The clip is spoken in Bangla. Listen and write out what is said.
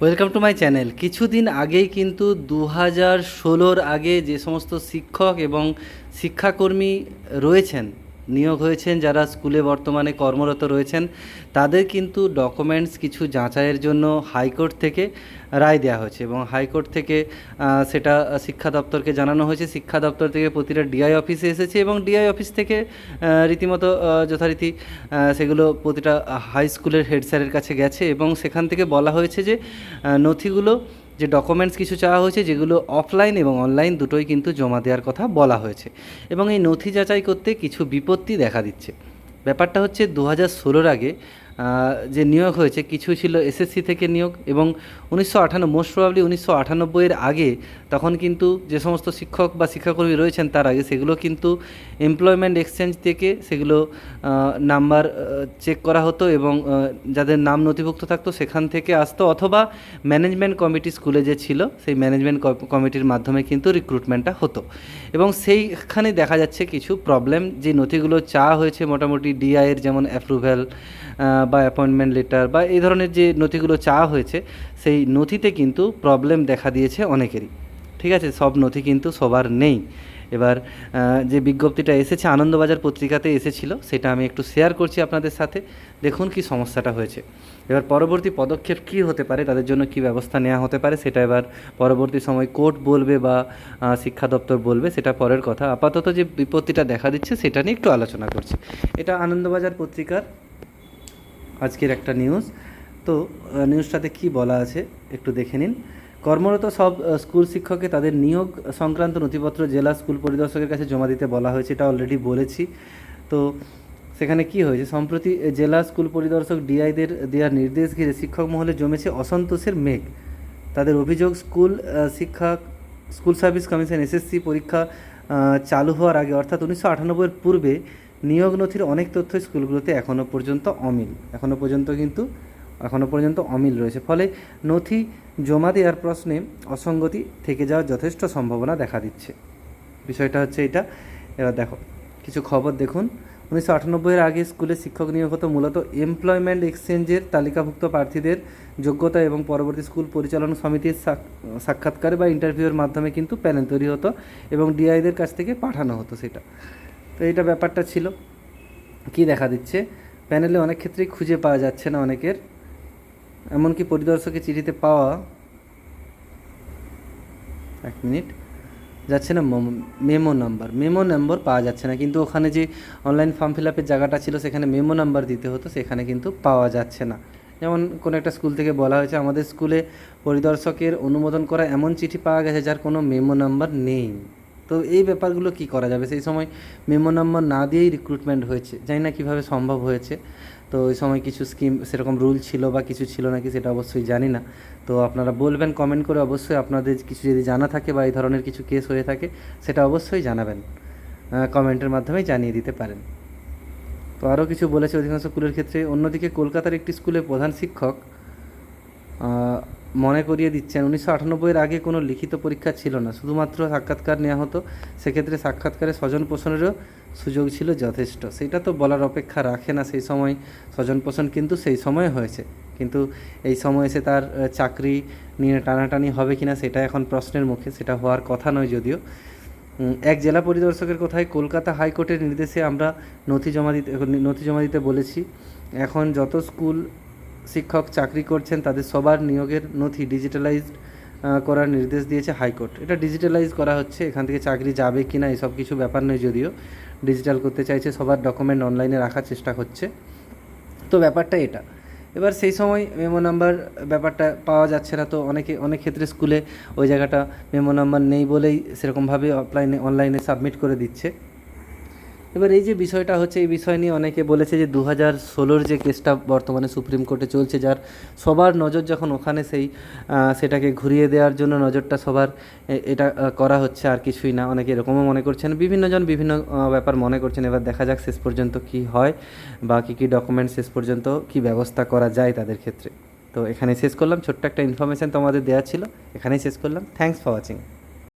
ওয়েলকাম টু মাই চ্যানেল কিছুদিন আগেই কিন্তু দু হাজার ষোলোর আগে যে সমস্ত শিক্ষক এবং শিক্ষাকর্মী রয়েছেন নিয়োগ হয়েছেন, যারা স্কুলে বর্তমানে কর্মরত রয়েছেন, তাদের কিন্তু ডকুমেন্টস কিছু যাচাইয়ের জন্য হাইকোর্ট থেকে রায় দেওয়া হয়েছে এবং হাইকোর্ট থেকে সেটা শিক্ষা দপ্তরকে জানানো হয়েছে। শিক্ষা দপ্তর থেকে প্রতিটা ডিআই অফিসে এসেছে এবং ডিআই অফিস থেকে রীতিমতো যথারীতি সেগুলো প্রতিটা হাই স্কুলের হেড স্যারের কাছে গেছে এবং সেখান থেকে বলা হয়েছে যে নথিগুলো যে ডকুমেন্টস কিছু চাওয়া হয়েছে, যেগুলো অফলাইন এবং অনলাইন দুটোই কিন্তু জমা দেওয়ার কথা বলা হয়েছে। এবং এই নথি যাচাই করতে কিছু বিপত্তি দেখা দিচ্ছে। ব্যাপারটা হচ্ছে দু হাজার ষোলোর আগে যে নিয়োগ হয়েছে, কিছু ছিল এসএসসি থেকে নিয়োগ এবং উনিশশো আটান্ন মোস্ট প্রবাবলি উনিশশো আটানব্বইয়ের আগে তখন কিন্তু যে সমস্ত শিক্ষক বা শিক্ষাকর্মী রয়েছেন তার আগে সেগুলো কিন্তু এমপ্লয়মেন্ট এক্সচেঞ্জ থেকে সেগুলো নাম্বার চেক করা হতো এবং যাদের নাম নথিভুক্ত থাকতো সেখান থেকে আসতো অথবা ম্যানেজমেন্ট কমিটি স্কুলে যে ছিল সেই ম্যানেজমেন্ট কমিটির মাধ্যমে কিন্তু রিক্রুটমেন্টটা হতো। এবং সেইখানে দেখা যাচ্ছে কিছু প্রবলেম যে নথিগুলো চা হয়েছে মোটামুটি ডিআইয়ের যেমন অ্যাপ্রুভ্যাল বা অ্যাপয়েন্টমেন্ট লেটার বা এই ধরনের যে নথিগুলো চাওয়া হয়েছে, সেই নথিতে কিন্তু প্রবলেম দেখা দিয়েছে অনেকেরই। ঠিক আছে? সব নথি কিন্তু সবার নেই। এবার যে বিজ্ঞপ্তিটা এসেছে, আনন্দবাজার পত্রিকাতে এসেছিল, সেটা আমি একটু শেয়ার করছি আপনাদের সাথে। দেখুন কি সমস্যাটা হয়েছে। এবার পরবর্তী পদক্ষেপ কী হতে পারে, তাদের জন্য কি ব্যবস্থা নেওয়া হতে পারে, সেটা এবার পরবর্তী সময় কোর্ট বলবে বা শিক্ষা দপ্তর বলবে, সেটা পরের কথা। আপাতত যে বিপত্তিটা দেখা দিচ্ছে, সেটা নিয়ে একটু আলোচনা করছি। এটা আনন্দবাজার পত্রিকার আজকের একটা নিউজ তো নিউজটাতে কি বলা আছে একটু দেখে নিন। কর্মরত সব স্কুল শিক্ষককে তাদের নিয়োগ সংক্রান্ত নথিপত্র জেলা স্কুল পরিদর্শকের কাছে জমা দিতে বলা হয়েছে, এটা অলরেডি বলেছি। তো, সেখানে কি হয়েছে? সম্প্রতি জেলা স্কুল পরিদর্শক ডিআইদের দেওয়ার নির্দেশ ঘিরে শিক্ষক মহলে জমেছে অসন্তোষের মেঘ। তাদের অভিযোগ স্কুল শিক্ষা স্কুল সার্ভিস কমিশন এসএসসি পরীক্ষা চালু হওয়ার আগে, অর্থাৎ উনিশশো আটানব্বইয়ের পূর্বে নিয়োগ নথির অনেক তথ্য স্কুলগুলোতে এখনও পর্যন্ত অমিল। এখনও পর্যন্ত কিন্তু এখনও পর্যন্ত অমিল রয়েছে। ফলে নথি জমা দেওয়ার প্রশ্নে অসঙ্গতি থেকে যাওয়ার যথেষ্ট সম্ভাবনা দেখা দিচ্ছে। বিষয়টা হচ্ছে এটা। এবার দেখো, কিছু খবর দেখুন। উনিশশো আটানব্বইয়ের আগে স্কুলে শিক্ষক নিয়োগ হতো মূলত এমপ্লয়মেন্ট এক্সচেঞ্জের তালিকাভুক্ত প্রার্থীদের যোগ্যতা এবং পরবর্তী স্কুল পরিচালনা সমিতির সাক- সাক্ষাৎকার বা ইন্টারভিউয়ের মাধ্যমে কিন্তু প্যানেল তৈরি হতো এবং ডিআইদের কাছ থেকে পাঠানো হতো সেটা। তো এইটা ব্যাপারটা ছিল। কি দেখা দিচ্ছে? প্যানেলে অনেক ক্ষেত্রেই খুঁজে পাওয়া যাচ্ছে না অনেকের। এমনকি পরিদর্শকের চিঠিতে পাওয়া এক মিনিট, যাচ্ছে না মেমো নাম্বার। মেমো নাম্বার পাওয়া যাচ্ছে না, কিন্তু ওখানে যে অনলাইন ফর্ম ফিল আপের জায়গাটা ছিল, সেখানে মেমো নাম্বার দিতে হতো, সেখানে কিন্তু পাওয়া যাচ্ছে না। যেমন কোনো একটা স্কুল থেকে বলা হয়েছে, আমাদের স্কুলে পরিদর্শকের অনুমোদন করা এমন চিঠি পাওয়া গেছে, যার কোনো মেমো নাম্বার নেই। তো এই ব্যাপারগুলো কি করা যাবে? সেই সময় মেমো নম্বর না দিয়েই রিক্রুটমেন্ট হয়েছে। জানি না কীভাবে সম্ভব হয়েছে। তো ওই সময় কিছু স্কিম সেরকম রুল ছিল বা কিছু ছিল নাকি সেটা অবশ্যই জানি না। তো আপনারা বলবেন কমেন্ট করে অবশ্যই আপনাদের কিছু যদি জানা থাকে বা এই ধরনের কিছু কেস হয়ে থাকে, সেটা অবশ্যই জানাবেন। কমেন্টের মাধ্যমে জানিয়ে দিতে পারেন। তো আরও কিছু বলেছে অধিকাংশ স্কুলের ক্ষেত্রে। অন্যদিকে কলকাতার একটি স্কুলে প্রধান শিক্ষক মনে করিয়ে দিচ্ছেন। উনিশশো আটানব্বইয়ের আগে কোনো লিখিত পরীক্ষা ছিল না। শুধুমাত্র সাক্ষাৎকার নেওয়া হতো। সেক্ষেত্রে সাক্ষাৎকারে স্বজন পোষণেরও সুযোগ ছিল যথেষ্ট। সেটা তো বলার অপেক্ষা রাখে না সেই সময় স্বজন পোষণ কিন্তু সেই সময় হয়েছে। কিন্তু এই সময় এসে তার চাকরি নিয়ে টানাটানি হবে কিনা সেটা এখন প্রশ্নের মুখে, সেটা হওয়ার কথা নয় যদিও। এক জেলা পরিদর্শকের কথায় কলকাতা হাইকোর্টের নির্দেশে আমরা নথি জমা দিতে, নথি জমা দিতে বলেছি। এখন যত স্কুল শিক্ষক চাকরি করছেন, তাদের সবার নিয়োগের নথি ডিজিটালাইজড করার নির্দেশ দিয়েছে হাইকোর্ট। এটা ডিজিটালাইজ করা হচ্ছে, এখান থেকে চাকরি যাবে কি না এসব কিছু ব্যাপার নয় যদিও। ডিজিটাল করতে চাইছে, সবার ডকুমেন্ট অনলাইনে রাখার চেষ্টা করছে তো ব্যাপারটা এটা। এবার সেই সময় মেমো নাম্বার ব্যাপারটা পাওয়া যাচ্ছে না, তো অনেকে, অনেক ক্ষেত্রে স্কুলে ওই জায়গাটা মেমো নাম্বার নেই বলেই সেরকমভাবে অফলাইনে অনলাইনে সাবমিট করে দিচ্ছে। এবার এই যে বিষয়টা হচ্ছে, এই বিষয় নিয়ে অনেকে বলেছে যে দু হাজার ষোলোর যে কেসটা বর্তমানে সুপ্রিম কোর্টে চলছে, যার সবার নজর যখন ওখানে সেই সেটাকে ঘুরিয়ে দেওয়ার জন্য নজরটা সবার এটা করা হচ্ছে, আর কিছুই না। অনেকে এরকমও মনে করছেন, বিভিন্নজন বিভিন্ন ব্যাপার মনে করছেন। এবার দেখা যাক শেষ পর্যন্ত কি হয়, বা কী কী ডকুমেন্ট শেষ পর্যন্ত কি ব্যবস্থা করা যায় তাদের ক্ষেত্রে। তো এখানে শেষ করলাম। ছোট্ট একটা ইনফরমেশান তোমাদের দেওয়া ছিল, এখানেই শেষ করলাম। Thanks for watching